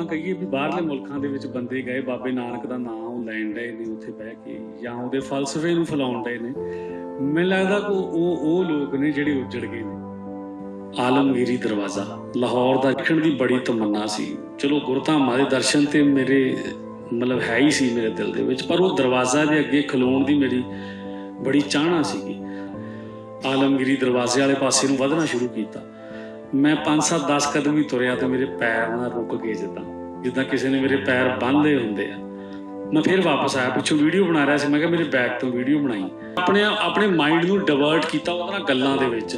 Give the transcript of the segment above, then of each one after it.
ਆਪਾਂ ਕਹੀਏ ਵੀ ਬਾਹਰਲੇ ਮੁਲਕਾਂ ਦੇ ਵਿੱਚ ਬੰਦੇ ਗਏ, ਬਾਬੇ ਨਾਨਕ ਦਾ ਨਾਮ ਲੈਣ ਡਏ ਨੇ, ਉੱਥੇ ਬਹਿ ਕੇ ਜਾਂ ਉਹਦੇ ਫਲਸਫੇ ਨੂੰ ਫੈਲਾਉਣ ਡਏ ਨੇ। ਮੈਨੂੰ ਲੱਗਦਾ ਕਿ ਉਹ ਉਹ ਲੋਕ ਨੇ ਜਿਹੜੇ ਉੱਜੜ ਗਏ ਨੇ। ਆਲਮਗੀਰੀ ਦਰਵਾਜ਼ਾ। ਲਾਹੌਰ ਦਾ ਦੇਖਣ ਦੀ ਬੜੀ ਤਮੰਨਾ ਸੀ। ਚਲੋ ਗੁਰਧਾਮਾਂ ਦੇ ਦਰਸ਼ਨ ਤੇ ਮੇਰੇ, ਮਤਲਬ ਹੈ ਹੀ ਸੀ ਮੇਰੇ ਦਿਲ ਦੇ ਵਿੱਚ, ਪਰ ਉਹ ਦਰਵਾਜ਼ਾ ਦੇ ਅੱਗੇ ਖਲੋਣ ਦੀ ਮੇਰੀ ਬੜੀ ਚਾਹਨਾ ਸੀਗੀ। ਆਲਮਗੀਰੀ ਦਰਵਾਜ਼ੇ ਵਾਲੇ ਪਾਸੇ ਨੂੰ ਵਧਣਾ ਸ਼ੁਰੂ ਕੀਤਾ। ਮੈਂ 5-7 10 ਕਦਮ ਹੀ ਤੁਰਿਆ ਤੇ ਮੇਰੇ ਪੈਰ ਨਾ ਰੁਕ ਗਏ ਜਿੱਦਾਂ ਜਿੱਦਾਂ ਕਿਸੇ ਨੇ ਮੇਰੇ ਪੈਰ ਬੰਨ੍ਹੇ ਹੁੰਦੇ ਆ। ਮੈਂ ਫਿਰ ਵਾਪਸ ਆਇਆ, ਪਿੱਛੋਂ ਵੀਡੀਓ ਬਣਾ ਰਿਹਾ ਸੀ, ਮੈਂ ਕਿਹਾ ਮੇਰੇ ਬੈਗ ਤੋਂ ਵੀਡੀਓ ਬਣਾਈ। ਆਪਣੇ ਆਪਣੇ ਮਾਈਂਡ ਨੂੰ ਡਿਵਰਟ ਕੀਤਾ ਉਹਦੇ ਨਾਲ ਗੱਲਾਂ ਦੇ ਵਿੱਚ।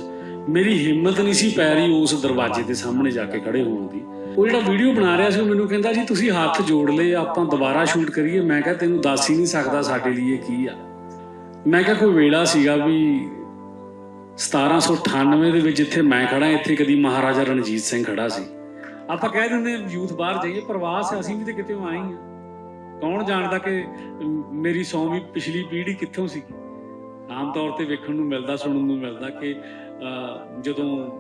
ਮੇਰੀ ਹਿੰਮਤ ਨਹੀਂ ਸੀ ਪੈ ਰਹੀ ਉਸ ਦਰਵਾਜ਼ੇ ਦੇ ਸਾਹਮਣੇ ਜਾ ਕੇ ਖੜੇ ਹੋਣ ਦੀ। ਉਹ ਜਿਹੜਾ ਵੀਡੀਓ ਬਣਾ ਰਿਹਾ ਸੀ, ਉਹ ਮੈਨੂੰ ਕਹਿੰਦਾ, ਜੀ, ਤੁਸੀਂ ਹੱਥ ਜੋੜ ਲਏ, ਆਪਾਂ ਦੁਬਾਰਾ ਸ਼ੂਟ ਕਰੀਏ। ਮੈਂ ਕਿਹਾ, ਤੈਨੂੰ ਦੱਸ ਹੀ ਨਹੀਂ ਸਕਦਾ ਸਾਡੇ ਲਈ ਇਹ ਕੀ ਆ? ਮੈਂ ਕਿਹਾ, ਕੋਈ ਵੇਲਾ ਸੀਗਾ ਵੀ 1798 ਦੇ ਵਿੱਚ ਜਿੱਥੇ ਮੈਂ ਖੜਾ ਇੱਥੇ ਕਦੀ ਮਹਾਰਾਜਾ ਰਣਜੀਤ ਸਿੰਘ ਖੜਾ ਸੀ। ਆਪਾਂ ਕਹਿ ਦਿੰਦੇ ਯੂਥ ਬਾਹਰ ਜਾਈਏ ਪ੍ਰਵਾਸ ਅਸੀਂ ਵੀ ਤੇ ਕਿਤੇ ਆਏ ਹੀ। ਕੌਣ ਜਾਣਦਾ ਕਿ ਮੇਰੀ ਸੌਵੀਂ ਪਿਛਲੀ ਪੀੜ੍ਹੀ ਕਿੱਥੋਂ ਸੀ? ਆਮ ਤੌਰ ਤੇ ਵੇਖਣ ਨੂੰ ਮਿਲਦਾ ਸੁਣਨ ਨੂੰ ਮਿਲਦਾ ਕਿ ਅਹ, ਜਦੋਂ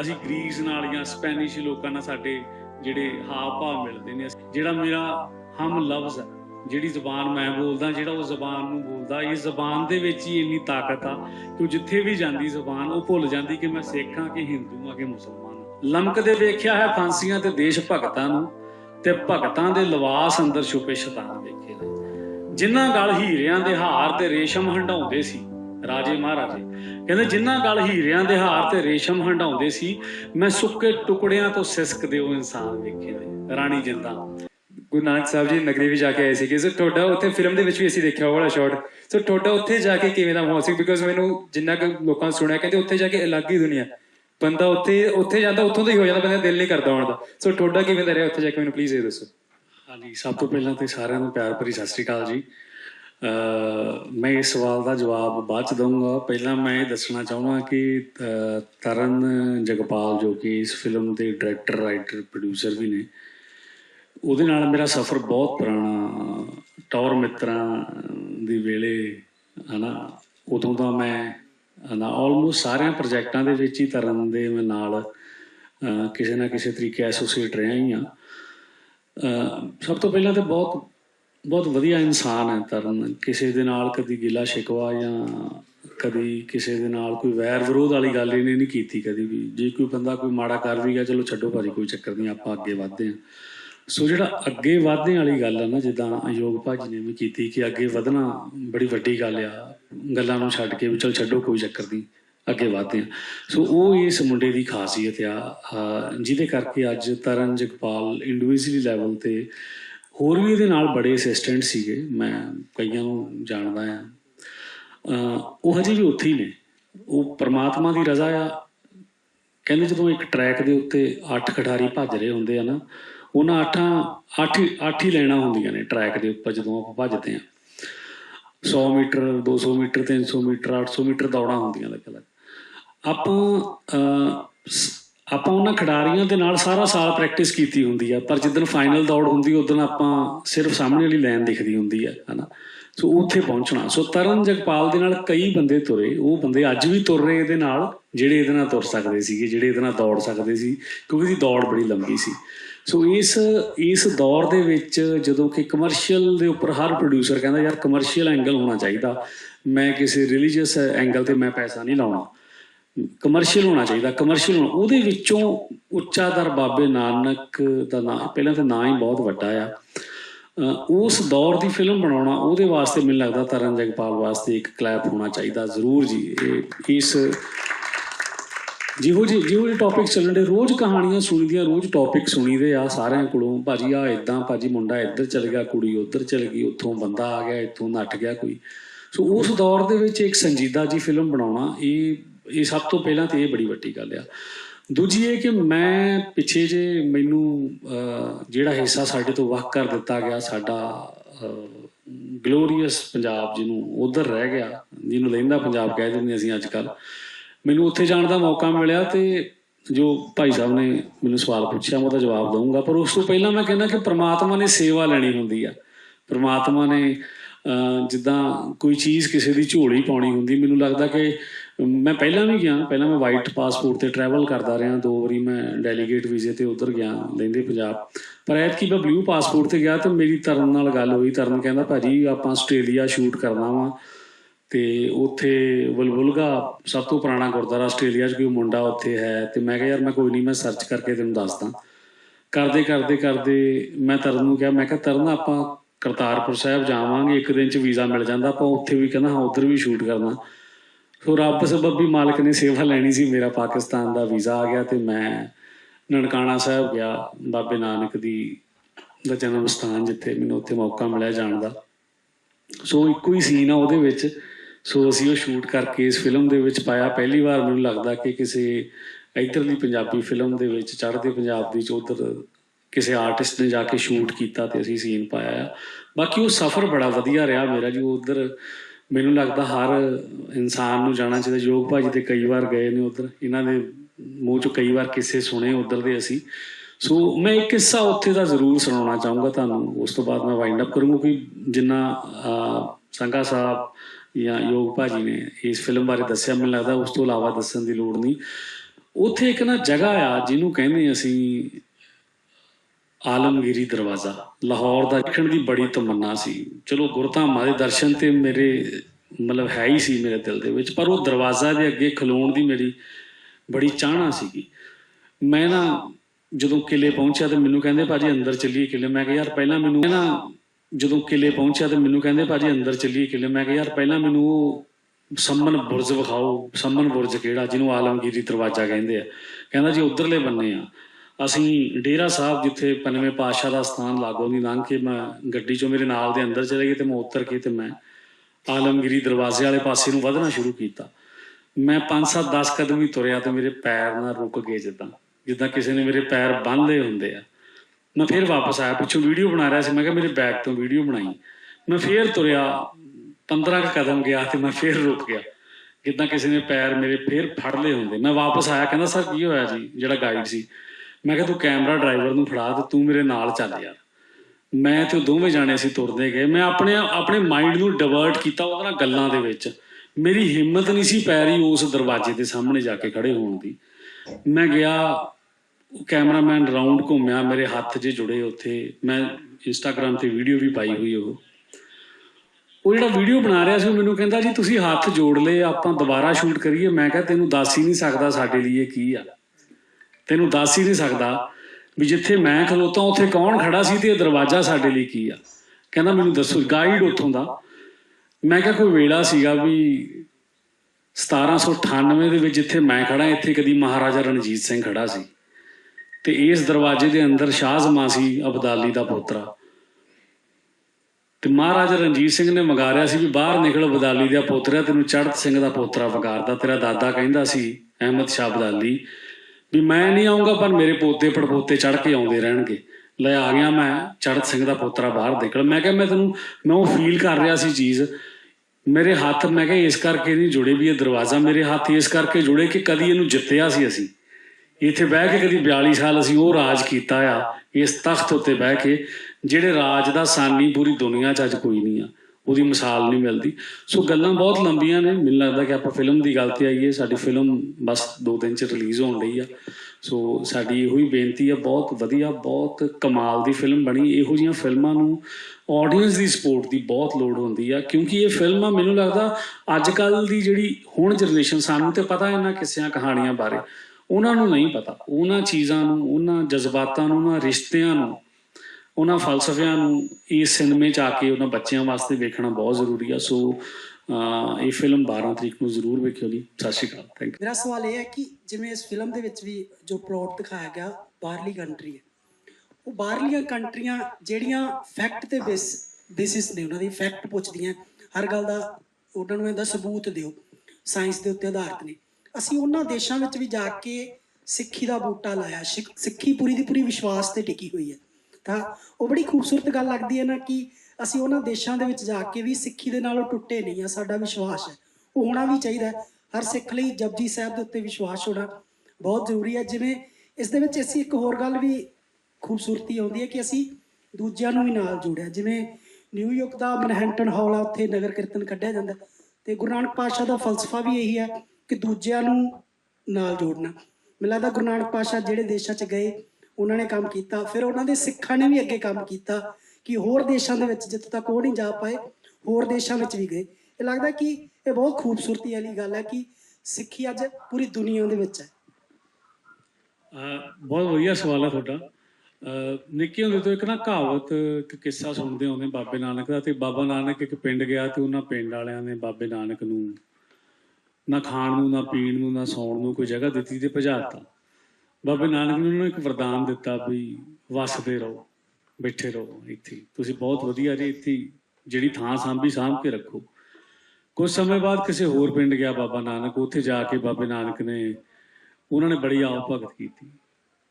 ਅਸੀਂ ਗ੍ਰੀਸ ਨਾਲ ਜਾਂ ਸਪੈਨਿਸ਼ ਲੋਕਾਂ ਨਾਲ ਸਾਡੇ ਜਿਹੜੇ ਹਾਵ ਭਾਵ ਮਿਲਦੇ ਨੇ ਜਿਹੜਾ ਮੇਰਾ ਹਮ ਲਫ਼ਜ਼ ਹੈ ਜਿਹੜੀ ਜ਼ਬਾਨ ਮੈਂ ਬੋਲਦਾ, ਜਿਹੜਾ ਉਹ ਜ਼ੁਬਾਨ ਨੂੰ ਬੋਲਦਾ, ਇਹ ਜ਼ੁਬਾਨ ਦੇ ਵਿੱਚ ਹੀ ਇੰਨੀ ਤਾਕਤ ਆ ਕਿ ਜਿੱਥੇ ਵੀ ਜਾਂਦੀ ਜ਼ੁਬਾਨ, ਉਹ ਭੁੱਲ ਜਾਂਦੀ ਕਿ ਮੈਂ ਸਿੱਖ ਹਾਂ ਕਿ ਹਿੰਦੂ ਹਾਂ ਕਿ ਮੁਸਲਮਾਨ ਹਾਂ ਲਮਕਦੇ ਵੇਖਿਆ ਹੈ ਫਾਂਸੀਆਂ ਤੇ ਦੇਸ਼ ਭਗਤਾਂ ਨੂੰ ਤੇ ਭਗਤਾਂ ਦੇ ਲਿਵਾਸ ਅੰਦਰ ਛੁਪੇ ਸ਼ੈਤਾਨ ਵੇਖੇ ਨੇ। ਜਿਨ੍ਹਾਂ ਗਲ ਹੀਰਿਆਂ ਦੇ ਹਾਰ ਤੇ ਰੇਸ਼ਮ ਹੰਡਾਉਂਦੇ ਸੀ, ਰਾਜੇ ਮਹਾਰਾਜੇ, ਕਹਿੰਦੇ ਜਿਨ੍ਹਾਂ ਗਲ ਹੀਰਿਆਂ ਦੇ ਹਾਰ ਤੇ ਰੇਸ਼ਮ ਹੰਡਾਉਂਦੇ ਸੀ, ਮੈਂ ਸੁੱਕੇ ਟੁਕੜਿਆਂ ਤੋਂ ਸਿਸਕਦੇ ਉਹ ਇਨਸਾਨ ਵੇਖੇ ਨੇ, ਰਾਣੀ ਜਿੰਦਾ। ਗੁਰੂ ਨਾਨਕ ਸਾਹਿਬ ਜੀ ਨਗਰੀ ਵੀ ਜਾ ਕੇ ਆਏ ਸੀਗੇ। ਸੋ ਤੁਹਾਡਾ ਉੱਥੇ ਫਿਲਮ ਦੇ ਵਿੱਚ ਵੀ ਅਸੀਂ ਦੇਖਿਆ ਉਹ ਵਾਲਾ ਸ਼ਾਟ ਸੋ ਤੁਹਾਡਾ ਉੱਥੇ ਜਾ ਕੇ ਕਿਵੇਂ ਦਾ ਮਾਹੌਲ ਸੀ? ਬਿਕੋਜ਼ ਮੈਨੂੰ ਜਿੰਨਾ ਕੁ ਲੋਕਾਂ ਸੁਣਿਆ, ਕਹਿੰਦੇ ਉੱਥੇ ਜਾ ਕੇ ਅਲੱਗ ਹੀ ਦੁਨੀਆ। ਬੰਦਾ ਉੱਥੇ ਉੱਥੇ ਜਾਂਦਾ, ਉੱਥੋਂ ਦਾ ਹੀ ਹੋ ਜਾਂਦਾ, ਬੰਦਾ ਦਿਲ ਨਹੀਂ ਕਰਦਾ ਆਉਣ ਦਾ। ਸੋ ਤੁਹਾਡਾ ਕਿਵੇਂ ਦਾ ਰਿਹਾ ਉੱਥੇ ਜਾ ਕੇ? ਮੈਨੂੰ ਪਲੀਜ਼ ਇਹ ਦੱਸੋ। ਹਾਂਜੀ, ਸਭ ਤੋਂ ਪਹਿਲਾਂ ਤੇ ਸਾਰਿਆਂ ਨੂੰ ਪਿਆਰ ਭਰੀ ਸਤਿ ਸ੍ਰੀ ਅਕਾਲ ਜੀ। ਮੈਂ ਇਸ ਸਵਾਲ ਦਾ ਜਵਾਬ ਬਾਅਦ ਚ ਦਊਂਗਾ। ਪਹਿਲਾਂ ਮੈਂ ਇਹ ਦੱਸਣਾ ਚਾਹੁੰਦਾ ਕਿ ਤਰਨ ਜਗਪਾਲ ਜੋ ਕਿ ਇਸ ਫਿਲਮ ਦੇ ਡਾਇਰੈਕਟਰ ਰਾਈਟਰ ਪ੍ਰੋਡਿਊਸਰ ਵੀ ਨੇ ਉਹਦੇ ਨਾਲ ਮੇਰਾ ਸਫ਼ਰ ਬਹੁਤ ਪੁਰਾਣਾ, ਟੌਰ ਮਿੱਤਰਾਂ ਦੀ ਵੇਲੇ, ਹਨਾ, ਉਦੋਂ ਦਾ ਮੈਂ ਨਾ ਆਲਮੋਸਟ ਸਾਰਿਆਂ ਪ੍ਰੋਜੈਕਟਾਂ ਦੇ ਵਿੱਚ ਹੀ ਤਰਨ ਦੇ ਮੈਂ ਨਾਲ ਕਿਸੇ ਨਾ ਕਿਸੇ ਤਰੀਕੇ ਐਸੋਸੀਏਟ ਰਿਹਾ ਹੀ ਆ ਸਭ ਤੋਂ ਪਹਿਲਾਂ ਤਾਂ ਬਹੁਤ ਬਹੁਤ ਵਧੀਆ ਇਨਸਾਨ ਹੈ ਤਰਨ। ਕਿਸੇ ਦੇ ਨਾਲ ਕਦੀ ਗਿਲਾ ਸ਼ਿਕਵਾ ਜਾਂ ਕਦੀ ਕਿਸੇ ਦੇ ਨਾਲ ਕੋਈ ਵੈਰ ਵਿਰੋਧ ਵਾਲੀ ਗੱਲ ਇਹਨੇ ਨਹੀਂ ਕੀਤੀ ਕਦੀ ਵੀ। ਜੇ ਕੋਈ ਬੰਦਾ ਕੋਈ ਮਾੜਾ ਕਰ ਵੀ ਗਿਆ, ਚਲੋ ਛੱਡੋ ਭਾਜੀ, ਕੋਈ ਚੱਕਰ ਨਹੀਂ, ਆਪਾਂ ਅੱਗੇ ਵਧਦੇ ਹਾਂ। ਸੋ ਜਿਹੜਾ ਅੱਗੇ ਵਧਦੇ ਵਾਲੀ ਗੱਲ ਆ ਨਾ, ਜਿੱਦਾਂ ਯੋਗ ਭਾਜੀ ਨੇ ਵੀ ਕੀਤੀ ਕਿ ਅੱਗੇ ਵਧਣਾ ਬੜੀ ਵੱਡੀ ਗੱਲ ਆ, ਗੱਲਾਂ ਨੂੰ ਛੱਡ ਕੇ ਵੀ ਚਲ ਛੱਡੋ, ਕੋਈ ਚੱਕਰ ਨਹੀਂ, ਅੱਗੇ ਵਧਦੇ ਹਾਂ ਸੋ ਉਹ ਇਸ ਮੁੰਡੇ ਦੀ ਖਾਸੀਅਤ ਆ ਜਿਹਦੇ ਕਰਕੇ ਅੱਜ ਤਰਨ ਜਗਪਾਲ ਇੰਡੀਵਿਜੂਅਲੀ ਲੈਵਲ ਤੇ ਹੋਰ ਵੀ ਇਹਦੇ ਨਾਲ ਬੜੇ ਅਸਿਸਟੈਂਟ ਸੀਗੇ, ਮੈਂ ਕਈਆਂ ਨੂੰ ਜਾਣਦਾ ਆ। ਅਹ ਉਹ ਹਜੇ ਵੀ ਉੱਥੇ ਹੀ ਨੇ। ਉਹ ਪ੍ਰਮਾਤਮਾ ਦੀ ਰਜ਼ਾ ਆ। ਕਹਿੰਦੇ ਜਦੋਂ ਇੱਕ ਟਰੈਕ ਦੇ ਉੱਤੇ ਅੱਠ ਖਿਡਾਰੀ ਭੱਜ ਰਹੇ ਹੁੰਦੇ ਆ ਨਾ ਉਹਨਾਂ ਅੱਠਾਂ ਅੱਠ ਅੱਠ ਹੀ ਲੈਣਾ ਹੁੰਦੀਆਂ ਨੇ ਟਰੈਕ ਦੇ ਉੱਪਰ ਜਦੋਂ ਆਪਾਂ ਭੱਜਦੇ ਆ 100 ਮੀਟਰ 200 ਮੀਟਰ 300 ਮੀਟਰ 800 ਮੀਟਰ ਦੌੜਾਂ ਹੁੰਦੀਆਂ ਅਲੱਗ-ਅਲੱਗ ਆਪਾਂ ਆਪਾਂ ਉਹਨਾਂ ਖਿਡਾਰੀਆਂ ਦੇ ਨਾਲ ਸਾਰਾ ਸਾਲ ਪ੍ਰੈਕਟਿਸ ਕੀਤੀ ਹੁੰਦੀ ਆ, ਪਰ ਜਿੱਦਣ ਫਾਈਨਲ ਦੌੜ ਹੁੰਦੀ, ਉਦੋਂ ਆਪਾਂ ਸਿਰਫ ਸਾਹਮਣੇ ਵਾਲੀ ਲਾਈਨ ਦਿਖਦੀ ਹੁੰਦੀ ਆ, ਹਨਾ? ਸੋ ਉੱਥੇ ਪਹੁੰਚਣਾ। ਸੋ ਤਰਨ ਜਗਪਾਲ ਦੇ ਨਾਲ ਕਈ ਬੰਦੇ ਤੁਰੇ, ਉਹ ਬੰਦੇ ਅੱਜ ਵੀ ਤੁਰ ਰਹੇ ਇਹਦੇ ਨਾਲ। ਜਿਹੜੇ ਇਹਦੇ ਨਾਲ ਤੁਰ ਸਕਦੇ ਸੀਗੇ, ਜਿਹੜੇ ਇਹਦੇ ਨਾਲ ਦੌੜ ਸਕਦੇ ਸੀ, ਕਿਉਂਕਿ ਇਹਦੀ ਦੌੜ ਬੜੀ ਲੰਬੀ ਸੀ। ਸੋ ਇਸ ਇਸ ਦੌਰ ਦੇ ਵਿੱਚ ਜਦੋਂ ਕਿ ਕਮਰਸ਼ੀਅਲ ਦੇ ਉੱਪਰ ਹਰ ਪ੍ਰੋਡਿਊਸਰ ਕਹਿੰਦਾ, ਯਾਰ ਕਮਰਸ਼ੀਅਲ ਐਂਗਲ ਹੋਣਾ ਚਾਹੀਦਾ। ਮੈਂ ਕਿਸੇ ਰਿਲੀਜੀਅਸ ਐਂਗਲ ਤੇ ਮੈਂ ਪੈਸਾ ਨਹੀਂ ਲਾਉਣਾ। ਕਮਰਸ਼ੀਅਲ ਹੋਣਾ ਚਾਹੀਦਾ ਕਮਰਸ਼ੀਅਲ ਉਹਦੇ ਵਿੱਚੋਂ ਉੱਚਾ ਦਰ ਬਾਬੇ ਨਾਨਕ ਦਾ ਨਾਂ, ਪਹਿਲਾਂ ਤਾਂ ਨਾਂ ਹੀ ਬਹੁਤ ਵੱਡਾ ਆ। ਉਸ ਦੌਰ ਦੀ ਫਿਲਮ ਬਣਾਉਣਾ, ਉਹਦੇ ਵਾਸਤੇ ਮੈਨੂੰ ਲੱਗਦਾ ਤਰਨ ਜਗਪਾਲ ਵਾਸਤੇ ਇੱਕ ਕਲੈਪ ਹੋਣਾ ਚਾਹੀਦਾ ਜ਼ਰੂਰ ਜੀ। ਇਹ, ਇਸ ਜਿਹੋ ਜਿਹੇ ਜਿਹੋ ਜਿਹੇ ਟੌਪਿਕ ਚੱਲਣ ਦੇ ਰੋਜ਼ ਕਹਾਣੀਆਂ ਸੁਣੀਦੀਆਂ ਰੋਜ਼ ਟੌਪਿਕ ਸੁਣੀਦੇ ਆ ਸਾਰਿਆਂ ਕੋਲੋਂ। ਭਾਜੀ ਆ ਇਦਾਂ ਭਾਜੀ ਮੁੰਡਾ ਇੱਧਰ ਚਲ ਗਿਆ ਕੁੜੀ ਉੱਧਰ ਚਲ ਗਈ ਉੱਥੋਂ ਬੰਦਾ ਆ ਗਿਆ ਇੱਥੋਂ ਨੱਠ ਗਿਆ ਕੋਈ। ਸੋ ਉਸ ਦੌਰ ਦੇ ਵਿੱਚ ਇੱਕ ਸੰਜੀਦਾ ਜੀ ਫਿਲਮ ਬਣਾਉਣਾ ਇਹ ਇਹ ਸਭ ਤੋਂ ਪਹਿਲਾਂ ਤੇ ਇਹ ਬੜੀ ਵੱਡੀ ਗੱਲ ਆ। ਦੂਜੀ ਇਹ ਕਿ ਮੈਂ ਪਿੱਛੇ ਜੇ ਮੈਨੂੰ ਅਹ, ਜਿਹੜਾ ਹਿੱਸਾ ਸਾਡੇ ਤੋਂ ਵੱਖ ਕਰ ਦਿੱਤਾ ਗਿਆ ਸਾਡਾ ਗਲੋਰੀਅਸ ਪੰਜਾਬ ਜਿਹਨੂੰ ਉਧਰ ਰਹਿ ਗਿਆ ਜਿਹਨੂੰ ਲਹਿੰਦਾ ਪੰਜਾਬ ਕਹਿ ਦਿੰਦੇ ਅਸੀਂ ਅੱਜ ਕੱਲ੍ਹ ਮੈਨੂੰ ਉੱਥੇ ਜਾਣ ਦਾ ਮੌਕਾ ਮਿਲਿਆ ਤੇ ਜੋ ਭਾਈ ਸਾਹਿਬ ਨੇ ਮੈਨੂੰ ਸਵਾਲ ਪੁੱਛਿਆ, ਮੈਂ ਉਹਦਾ ਜਵਾਬ ਦਊਂਗਾ। ਪਰ ਉਸ ਤੋਂ ਪਹਿਲਾਂ ਮੈਂ ਕਹਿੰਦਾ ਕਿ ਪ੍ਰਮਾਤਮਾ ਨੇ ਸੇਵਾ ਲੈਣੀ ਹੁੰਦੀ ਆ। ਪ੍ਰਮਾਤਮਾ ਨੇ ਜਿੱਦਾਂ ਕੋਈ ਚੀਜ਼ ਕਿਸੇ ਦੀ ਝੋਲੀ ਪਾਉਣੀ ਹੁੰਦੀ, ਮੈਨੂੰ ਲੱਗਦਾ ਕਿ ਮੈਂ ਪਹਿਲਾਂ ਵੀ ਗਿਆ, ਪਹਿਲਾਂ ਮੈਂ ਵਾਈਟ ਪਾਸਪੋਰਟ ਤੇ ਟਰੈਵਲ ਕਰਦਾ ਰਿਹਾ, ਦੋ ਵਾਰੀ ਮੈਂ ਡੈਲੀਗੇਟ ਵੀਜ਼ੇ ਤੇ ਉਧਰ ਗਿਆ, ਲੈਂਦੇ ਪੰਜਾਬ। ਪਰ ਐਤਕੀ ਮੈਂ ਬਲੂ ਪਾਸਪੋਰਟ ਤੇ ਗਿਆ ਤੇ ਮੇਰੀ ਤਰਨ ਨਾਲ ਗੱਲ ਹੋਈ, ਤਰਨ ਕਹਿੰਦਾ, ਭਾਜੀ, ਆਪਾਂ ਆਸਟ੍ਰੇਲੀਆ ਸ਼ੂਟ ਕਰਨਾ ਵਾ। ਤੇ ਉੱਥੇ ਵਲਵੁਲਗਾ ਸਭ ਤੋਂ ਪੁਰਾਣਾ ਗੁਰਦੁਆਰਾ ਆਸਟ੍ਰੇਲੀਆ 'ਚ ਕੋਈ ਮੁੰਡਾ ਉੱਥੇ ਹੈ ਤੇ ਮੈਂ ਕਿਹਾ, ਯਾਰ ਮੈਂ ਕੋਈ ਨਹੀਂ, ਮੈਂ ਸਰਚ ਕਰਕੇ ਤੈਨੂੰ ਦੱਸਦਾ। ਕਰਦੇ ਕਰਦੇ ਕਰਦੇ ਮੈਂ ਤਰਨ ਨੂੰ ਕਿਹਾ, ਮੈਂ ਕਿਹਾ, ਤਰਨ, ਆਪਾਂ ਕਰਤਾਰਪੁਰ ਸਾਹਿਬ ਜਾਵਾਂਗੇ, ਇੱਕ ਦਿਨ 'ਚ ਵੀਜ਼ਾ ਮਿਲ ਜਾਂਦਾ, ਆਪਾਂ ਉੱਥੇ ਵੀ ਕਹਿੰਦਾ, ਹਾਂ, ਉੱਧਰ ਵੀ ਸ਼ੂਟ ਕਰਨਾ। ਸੋ ਰੱਬ ਸਬਬ ਵੀ ਮਾਲਕ ਨੇ ਸੇਵਾ ਲੈਣੀ ਸੀ, ਮੇਰਾ ਪਾਕਿਸਤਾਨ ਦਾ ਵੀਜ਼ਾ ਆ ਗਿਆ ਤੇ ਮੈਂ ਨਨਕਾਣਾ ਸਾਹਿਬ ਗਿਆ, ਬਾਬੇ ਨਾਨਕ ਦੀ, ਦਾ ਜਨਮ ਸਥਾਨ ਜਿੱਥੇ ਮੈਨੂੰ ਉੱਥੇ ਮੌਕਾ ਮਿਲਿਆ ਜਾਣ ਦਾ। ਸੋ ਇੱਕੋ ਹੀ ਸੀਨ ਆ ਉਹਦੇ ਵਿੱਚ। ਸੋ ਅਸੀਂ ਉਹ ਸ਼ੂਟ ਕਰਕੇ ਇਸ ਫਿਲਮ ਦੇ ਵਿੱਚ ਪਾਇਆ। ਪਹਿਲੀ ਵਾਰ ਮੈਨੂੰ ਲੱਗਦਾ ਕਿ ਕਿਸੇ ਇੱਧਰਲੀ ਪੰਜਾਬੀ ਫਿਲਮ ਦੇ ਵਿੱਚ ਚੜ੍ਹਦੇ ਪੰਜਾਬ ਦੀ ਚੌਧਰ ਕਿਸੇ ਆਰਟਿਸਟ ਨੇ ਜਾ ਕੇ ਸ਼ੂਟ ਕੀਤਾ ਤੇ ਅਸੀਂ ਸੀਨ ਪਾਇਆ ਆ। ਬਾਕੀ ਉਹ ਸਫ਼ਰ ਬੜਾ ਵਧੀਆ ਰਿਹਾ ਮੇਰਾ ਜੀ। ਉਧਰ ਮੈਨੂੰ ਲੱਗਦਾ ਹਰ ਇਨਸਾਨ ਨੂੰ ਜਾਣਾ ਚਾਹੀਦਾ। ਯੋਗ ਭਾਜੀ ਤੇ ਕਈ ਵਾਰ ਗਏ ਨੇ ਉਧਰ। ਇਹਨਾਂ ਦੇ ਮੂੰਹ ਚੋਂ ਕਈ ਵਾਰ ਕਿਸੇ ਸੁਣੇ ਉਧਰ ਦੇ ਅਸੀਂ। ਸੋ ਮੈਂ ਇੱਕ ਕਿੱਸਾ ਉੱਥੇ ਦਾ ਜ਼ਰੂਰ ਸੁਣਾਉਣਾ ਚਾਹੂੰਗਾ ਤੁਹਾਨੂੰ। ਉਸ ਤੋਂ ਬਾਅਦ ਮੈਂ ਵਾਈਂਡ ਅਪ ਕਰੂੰਗਾ। ਕਿ ਜਿੰਨਾ ਅਹ, ਸੰਘਾ ਸਾਹਿਬ ਜਾਂ ਯੋਗ ਭਾਜੀ ਨੇ ਇਸ ਫਿਲਮ ਬਾਰੇ ਦੱਸਿਆ, ਮੈਨੂੰ ਲੱਗਦਾ ਉਸ ਤੋਂ ਇਲਾਵਾ ਦੱਸਣ ਦੀ ਲੋੜ ਨਹੀਂ। ਉੱਥੇ ਇੱਕ ਨਾ ਜਗ੍ਹਾ ਆ, ਜਿਹਨੂੰ ਕਹਿੰਦੇ ਅਸੀਂ ਆਲਮਗੀਰੀ ਦਰਵਾਜ਼ਾ। ਲਾਹੌਰ ਦਾ ਦੇਖਣ ਦੀ ਬੜੀ ਤਮੰਨਾ ਸੀ। ਚਲੋ ਗੁਰਧਾਮਾਂ ਦੇ ਦਰਸ਼ਨ ਤੇ ਮੇਰੇ ਮਤਲਬ ਹੈ ਹੀ ਸੀ ਮੇਰੇ ਦਿਲ ਦੇ ਵਿੱਚ, ਪਰ ਉਹ ਦਰਵਾਜ਼ਾ ਦੇ ਅੱਗੇ ਖਲੋਣ ਦੀ ਮੇਰੀ ਬੜੀ ਚਾਹਨਾ ਸੀਗੀ। ਮੈਂ ਨਾ ਜਦੋਂ ਕਿਲੇ ਪਹੁੰਚਿਆ ਤੇ ਮੈਨੂੰ ਕਹਿੰਦੇ, ਭਾਜੀ ਅੰਦਰ ਚੱਲੀਏ ਕਿਲੇ ਮੈਂ ਕਿਹਾ, ਯਾਰ, ਪਹਿਲਾਂ ਮੈਨੂੰ ਨਾ ਜਦੋਂ ਕਿਲੇ ਪਹੁੰਚਿਆ ਤੇ ਮੈਨੂੰ ਕਹਿੰਦੇ ਭਾਜੀ ਅੰਦਰ ਚੱਲੀਏ ਕਿਲੇ। ਮੈਂ ਕਿਹਾ, ਯਾਰ, ਪਹਿਲਾਂ ਮੈਨੂੰ ਉਹ ਸੰਮਨ ਬੁਰਜ ਵਿਖਾਓ। ਸੰਮਨ ਬੁਰਜ ਕਿਹੜਾ? ਜਿਹਨੂੰ ਆਲਮਗੀਰੀ ਦਰਵਾਜ਼ਾ ਕਹਿੰਦੇ ਆ। ਕਹਿੰਦਾ, ਜੀ ਉਧਰਲੇ ਬੰਨੇ ਆ, ਅਸੀਂ ਡੇਰਾ ਸਾਹਿਬ ਜਿੱਥੇ ਪੰਜਵੇਂ ਪਾਤਸ਼ਾਹ ਦਾ ਸਥਾਨ ਲਾਗੋਂ ਦੀ ਲੰਘ ਕੇ ਮੈਂ ਗੱਡੀ ਚੋਂ ਮੇਰੇ ਨਾਲ ਦੇ ਅੰਦਰ ਚਲੇ ਗਏ ਤੇ ਮੈਂ ਉਤਰ ਕੇ ਤੇ ਮੈਂ ਆਲਮਗੀਰੀ ਦਰਵਾਜ਼ੇ ਵਾਲੇ ਪਾਸੇ ਨੂੰ ਵਧਣਾ ਸ਼ੁਰੂ ਕੀਤਾ। ਮੈਂ 5-7 10 ਕਦਮ ਹੀ ਤੁਰਿਆ ਤੇ ਮੇਰੇ ਪੈਰ ਨਾ ਰੁਕ ਗਏ ਜਿੱਦਾਂ। ਜਿੱਦਾਂ ਕਿਸੇ ਨੇ ਮੇਰੇ ਪੈਰ ਬੰਨ ਲਏ ਹੁੰਦੇ ਆ। ਮੈਂ ਫਿਰ ਵਾਪਸ ਆਇਆ, ਪਿੱਛੋਂ ਵੀਡੀਓ ਬਣਾ ਰਿਹਾ ਸੀ, ਮੈਂ ਕਿਹਾ ਮੇਰੇ ਬੈਗ ਤੋਂ ਵੀਡੀਓ ਬਣਾਈ। ਮੈਂ ਫਿਰ ਤੁਰਿਆ 15 ਕਦਮ ਗਿਆ ਤੇ ਮੈਂ ਫਿਰ ਰੁਕ ਗਿਆ। ਜਿੱਦਾਂ ਕਿਸੇ ਨੇ ਪੈਰ ਮੇਰੇ ਫਿਰ ਫੜ ਲਏ ਹੁੰਦੇ। ਮੈਂ ਵਾਪਸ ਆਇਆ, ਕਹਿੰਦਾ, ਸਰ, ਕੀ ਹੋਇਆ ਜੀ? ਜਿਹੜਾ ਗਾਈਡ ਸੀ। ਮੈਂ ਕਿਹਾ, ਤੂੰ ਕੈਮਰਾ ਡਰਾਈਵਰ ਨੂੰ ਫੜਾ ਤੇ ਤੂੰ ਮੇਰੇ ਨਾਲ ਚੱਲ ਯਾਰ। ਮੈਂ ਤੇ ਦੋਵੇਂ ਜਾਣੇ ਸੀ ਤੁਰਦੇ ਗਏ। ਮੈਂ ਆਪਣੇ ਆਪਣੇ ਮਾਈਂਡ ਨੂੰ ਡਿਵਰਟ ਕੀਤਾ ਉਹਨਾਂ ਨਾਲ ਗੱਲਾਂ ਦੇ ਵਿੱਚ। ਮੇਰੀ ਹਿੰਮਤ ਨਹੀਂ ਸੀ ਪੈ ਰਹੀ ਉਸ ਦਰਵਾਜ਼ੇ ਦੇ ਸਾਹਮਣੇ ਜਾ ਕੇ ਖੜੇ ਹੋਣ ਦੀ। ਮੈਂ ਗਿਆ ਕੈਮਰਾਮੈਨ ਰਾਉਂਡ ਘੁੰਮਿਆ, ਮੇਰੇ ਹੱਥ ਜੇ ਜੁੜੇ ਉੱਥੇ। ਮੈਂ ਇੰਸਟਾਗ੍ਰam ਤੇ ਵੀਡੀਓ ਵੀ ਪਾਈ ਹੋਈ ਉਹ। ਉਹ ਜਿਹੜਾ ਵੀਡੀਓ ਬਣਾ ਰਿਹਾ ਸੀ, ਉਹ ਮੈਨੂੰ ਕਹਿੰਦਾ, ਜੀ, ਤੁਸੀਂ ਹੱਥ ਜੋੜ ਲਏ, ਆਪਾਂ ਦੁਬਾਰਾ ਸ਼ੂਟ ਕਰੀਏ। ਮੈਂ ਕਿਹਾ, ਤੈਨੂੰ ਦੱਸ ਹੀ ਨਹੀਂ ਸਕਦਾ ਸਾਡੇ ਲਈ ਇਹ ਕੀ ਆ। ਤੈਨੂੰ ਦੱਸ ਹੀ ਨਹੀਂ ਸਕਦਾ ਵੀ ਜਿੱਥੇ ਮੈਂ ਖਲੋਤਾ, ਉੱਥੇ ਕੌਣ ਖੜਾ ਸੀ ਤੇ ਇਹ ਦਰਵਾਜ਼ਾ ਸਾਡੇ ਲਈ ਕੀ ਆ? ਕਹਿੰਦਾ, ਮੈਨੂੰ ਦੱਸੋ ਗਾਈਡ ਉੱਥੋਂ ਦਾ। ਮੈਂ ਕਿਹਾ, ਕੋਈ ਵੇਲਾ ਸੀਗਾ ਵੀ 1798 ਦੇ ਵਿੱਚ ਜਿੱਥੇ ਮੈਂ ਖੜਾ ਇੱਥੇ ਕਦੀ ਮਹਾਰਾਜਾ ਰਣਜੀਤ ਸਿੰਘ ਖੜਾ ਸੀ। ਤੇ ਇਸ ਦਰਵਾਜ਼ੇ ਦੇ ਅੰਦਰ ਸ਼ਾਹ ਜ਼ਮਾਂ ਸੀ ਅਬਦਾਲੀ ਦਾ ਪੋਤਰਾ। ਤੇ ਮਹਾਰਾਜਾ ਰਣਜੀਤ ਸਿੰਘ ਨੇ ਮਗਾਰਿਆ ਸੀ ਵੀ ਬਾਹਰ ਨਿਕਲ ਅਬਦਾਲੀ ਦਾ ਪੋਤਰਾ, ਤੈਨੂੰ ਚੜਤ ਸਿੰਘ ਦਾ ਪੋਤਰਾ ਵਗਾਰਦਾ ਤੇਰਾ ਦਾਦਾ ਕਹਿੰਦਾ ਸੀ, ਅਹਿਮਦ ਸ਼ਾਹ ਅਬਦਾਲੀ, ਵੀ ਮੈਂ ਨਹੀਂ ਆਉਂਗਾ ਪਰ ਮੇਰੇ ਪੋਤੇ ਪੜਪੋਤੇ ਚੜ ਕੇ ਆਉਂਦੇ ਰਹਿਣਗੇ। ਲੈ ਆ ਗਿਆ ਮੈਂ ਚੜਤ ਸਿੰਘ ਦਾ ਪੋਤਰਾ ਬਾਹਰ ਨਿਕਲ। ਮੈਂ ਕਿਹਾ, ਮੈਂ ਤੈਨੂੰ, ਮੈਂ ਉਹ ਫੀਲ ਕਰ ਰਿਹਾ ਸੀ ਚੀਜ਼। ਮੇਰੇ ਹੱਥ, ਮੈਂ ਕਿਹਾ, ਇਸ ਕਰਕੇ ਨਹੀਂ ਜੁੜੇ ਵੀ ਇਹ ਦਰਵਾਜ਼ਾ ਮੇਰੇ ਹੱਥ, ਇਸ ਕਰਕੇ ਜੁੜੇ ਕਿ ਕਦੀ ਇਹਨੂੰ ਜਿੱਤਿਆ ਸੀ ਅਸੀਂ। ਇੱਥੇ ਬਹਿ ਕੇ ਕਦੀ 42 ਸਾਲ ਅਸੀਂ ਉਹ ਰਾਜ ਕੀਤਾ ਆ, ਇਸ ਤਖਤ ਉੱਤੇ ਬਹਿ ਕੇ, ਜਿਹੜੇ ਰਾਜ ਦਾ ਸਾਨੀ ਪੂਰੀ ਦੁਨੀਆ 'ਚ ਅੱਜ ਕੋਈ ਨਹੀਂ ਆ, ਉਹਦੀ ਮਿਸਾਲ ਨਹੀਂ ਮਿਲਦੀ। ਸੋ ਗੱਲਾਂ ਬਹੁਤ ਲੰਬੀਆਂ ਨੇ, ਮੈਨੂੰ ਲੱਗਦਾ ਕਿ ਆਪਾਂ ਫਿਲਮ ਦੀ ਗੱਲ ਤੇ ਆਈਏ, ਸਾਡੀ ਫਿਲਮ ਬਸ 2 ਦਿਨ 'ਚ ਰਿਲੀਜ਼ ਹੋਣ ਲਈ ਆ। ਸੋ ਸਾਡੀ ਇਹੋ ਹੀ ਬੇਨਤੀ ਆ, ਬਹੁਤ ਵਧੀਆ, ਬਹੁਤ ਕਮਾਲ ਦੀ ਫਿਲਮ ਬਣੀ। ਇਹੋ ਜਿਹੀਆਂ ਫਿਲਮਾਂ ਨੂੰ ਆਡੀਅנס ਦੀ ਸਪੋਰਟ ਦੀ ਬਹੁਤ ਲੋੜ ਹੁੰਦੀ ਆ, ਕਿਉਂਕਿ ਇਹ ਫਿਲਮਾਂ ਮੈਨੂੰ ਲੱਗਦਾ ਅੱਜ ਕੱਲ ਦੀ ਜਿਹੜੀ ਹੁਣ ਜਨਰੇਸ਼ਨ ਸਾਨੂੰ ਤੇ ਪਤਾ ਇਹਨਾਂ ਕਿੱਸਿਆਂ ਕਹਾਣੀਆਂ ਬਾਰੇ। ਉਹਨਾਂ ਨੂੰ ਨਹੀਂ ਪਤਾ। ਉਹਨਾਂ ਚੀਜ਼ਾਂ ਨੂੰ, ਉਹਨਾਂ ਜਜ਼ਬਾਤਾਂ ਨੂੰ, ਉਹਨਾਂ ਰਿਸ਼ਤਿਆਂ ਨੂੰ, ਉਹਨਾਂ ਫਲਸਫਿਆਂ ਨੂੰ ਇਸ ਸਿਨੇਮੇ 'ਚ ਆ ਕੇ ਉਹਨਾਂ ਬੱਚਿਆਂ ਵਾਸਤੇ ਵੇਖਣਾ ਬਹੁਤ ਜ਼ਰੂਰੀ ਆ। ਸੋ ਇਹ ਫਿਲਮ 12 ਤਰੀਕ ਨੂੰ ਜ਼ਰੂਰ ਵੇਖਿਓ ਜੀ। ਸਤਿ ਸ਼੍ਰੀ ਅਕਾਲ। ਥੈਂਕ ਯੂ ਮੇਰਾ ਸਵਾਲ ਇਹ ਹੈ ਕਿ ਜਿਵੇਂ ਇਸ ਫਿਲਮ ਦੇ ਵਿੱਚ ਵੀ ਜੋ ਪਲਾਟ ਦਿਖਾਇਆ ਗਿਆ, ਬਾਹਰਲੀ ਕੰਟਰੀ ਹੈ, ਉਹ ਬਾਹਰਲੀਆਂ ਕੰਟਰੀਆਂ ਜਿਹੜੀਆਂ ਫੈਕਟ ਤੇ ਬੇਸ, ਬੇਸਿਸ ਨੇ, ਉਹਨਾਂ ਦੀ ਫੈਕਟ ਪੁੱਛਦੀਆਂ। ਹਰ ਗੱਲ ਦਾ, ਉਹਨਾਂ ਨੂੰ ਇਹਦਾ ਸਬੂਤ ਦਿਓ, ਸਾਇੰਸ ਦੇ ਉੱਤੇ ਆਧਾਰਿਤ ਨੇ। ਅਸੀਂ ਉਹਨਾਂ ਦੇਸ਼ਾਂ ਵਿੱਚ ਵੀ ਜਾ ਕੇ ਸਿੱਖੀ ਦਾ ਬੂਟਾ ਲਾਇਆ, ਸਿੱਖ- ਸਿੱਖੀ ਪੂਰੀ ਦੀ ਪੂਰੀ ਵਿਸ਼ਵਾਸ ਤੇ ਟਿਕੀ ਹੋਈ ਹੈ। ਤਾਂ ਉਹ ਬੜੀ ਖੂਬਸੂਰਤ ਗੱਲ ਲੱਗਦੀ ਹੈ ਨਾ ਕਿ ਅਸੀਂ ਉਹਨਾਂ ਦੇਸ਼ਾਂ ਦੇ ਵਿੱਚ ਜਾ ਕੇ ਵੀ ਸਿੱਖੀ ਦੇ ਨਾਲੋਂ ਟੁੱਟੇ ਨਹੀਂ ਆ, ਸਾਡਾ ਵਿਸ਼ਵਾਸ ਹੈ। ਉਹ ਹੋਣਾ ਵੀ ਚਾਹੀਦਾ ਹਰ ਸਿੱਖ ਲਈ ਜਪਜੀ ਸਾਹਿਬ ਦੇ ਉੱਤੇ ਵਿਸ਼ਵਾਸ ਹੋਣਾ ਬਹੁਤ ਜ਼ਰੂਰੀ ਹੈ। ਜਿਵੇਂ ਇਸ ਦੇ ਵਿੱਚ ਅਸੀਂ ਇੱਕ ਹੋਰ ਗੱਲ ਵੀ ਖੂਬਸੂਰਤੀ ਆਉਂਦੀ ਹੈ ਕਿ ਅਸੀਂ ਦੂਜਿਆਂ ਨੂੰ ਵੀ ਨਾਲ ਜੋੜਿਆ। ਜਿਵੇਂ ਨਿਊਯਾਰਕ ਦਾ ਮਨਹੈਂਟਨ ਹਾਲ ਆ, ਉੱਥੇ ਨਗਰ ਕੀਰਤਨ ਕੱਢਿਆ ਜਾਂਦਾ ਤੇ ਗੁਰੂ ਨਾਨਕ ਪਾਤਸ਼ਾਹ ਦਾ ਫਲਸਫਾ ਵੀ ਇਹੀ ਹੈ ਕਿ ਦੂਜਿਆਂ ਨੂੰ ਨਾਲ ਜੋੜਨਾ। ਮੈਨੂੰ ਲੱਗਦਾ ਗੁਰੂ ਨਾਨਕ ਪਾਤਸ਼ਾਹ ਜਿਹੜੇ ਦੇਸ਼ਾਂ 'ਚ ਗਏ, ਉਹਨਾਂ ਨੇ ਕੰਮ ਕੀਤਾ। ਫਿਰ ਉਹਨਾਂ ਦੇ ਸਿੱਖਾਂ ਨੇ ਵੀ ਅੱਗੇ ਕੰਮ ਕੀਤਾ ਕਿ ਹੋਰ ਦੇਸ਼ਾਂ ਦੇ ਵਿੱਚ ਜਿੱਥੇ ਤੱਕ ਉਹ ਨਹੀਂ ਜਾ ਪਾਏ, ਹੋਰ ਦੇਸ਼ਾਂ ਵਿੱਚ ਵੀ ਗਏ। ਇਹ ਲੱਗਦਾ ਕਿ ਇਹ ਬਹੁਤ ਖੂਬਸੂਰਤੀ ਵਾਲੀ ਗੱਲ ਹੈ ਕਿ ਸਿੱਖੀ ਅੱਜ ਪੂਰੀ ਦੁਨੀਆ ਦੇ ਵਿੱਚ ਹੈ। ਬਹੁਤ ਵਧੀਆ ਸਵਾਲ ਹੈ ਤੁਹਾਡਾ। ਅਹ ਨਿੱਕੇ ਹੁੰਦੇ ਤੋਂ ਇੱਕ ਨਾ ਕਹਾਵਤ, ਇੱਕ ਕਿੱਸਾ ਸੁਣਦੇ ਹੁੰਦੇ ਬਾਬੇ ਨਾਨਕ ਦਾ ਤੇ ਬਾਬਾ ਨਾਨਕ ਇੱਕ ਪਿੰਡ ਗਿਆ ਤੇ ਉਹਨਾਂ ਪਿੰਡ ਵਾਲਿਆਂ ਨੇ ਬਾਬੇ ਨਾਨਕ ਨੂੰ ਨਾ ਖਾਣ ਨੂੰ, ਨਾ ਪੀਣ ਨੂੰ, ਨਾ ਸੌਣ ਨੂੰ ਕੋਈ ਜਗ੍ਹਾ ਦਿੱਤੀ ਤੇ ਭਜਾਤਾ ਬਾਬੇ ਨਾਨਕ ਨੇ ਉਹਨਾਂ ਨੂੰ ਇੱਕ ਵਰਦਾਨ ਦਿੱਤਾ ਵੀ ਵਸਦੇ ਰਹੋ, ਬੈਠੇ ਰਹੋ ਇੱਥੇ। ਤੁਸੀਂ ਬਹੁਤ ਵਧੀਆ ਜੀ ਇੱਥੇ ਜਿਹੜੀ ਥਾਂ ਸਾਂਭੀ, ਸਾਂਭ ਕੇ ਰੱਖੋ। ਕੁਝ ਸਮੇਂ ਬਾਅਦ ਕਿਸੇ ਹੋਰ ਪਿੰਡ ਗਿਆ ਬਾਬਾ ਨਾਨਕ, ਉੱਥੇ ਜਾ ਕੇ ਬਾਬੇ ਨਾਨਕ ਨੇ ਉਹਨਾਂ ਨੇ ਬੜੀ ਆਪ ਭਗਤ ਕੀਤੀ।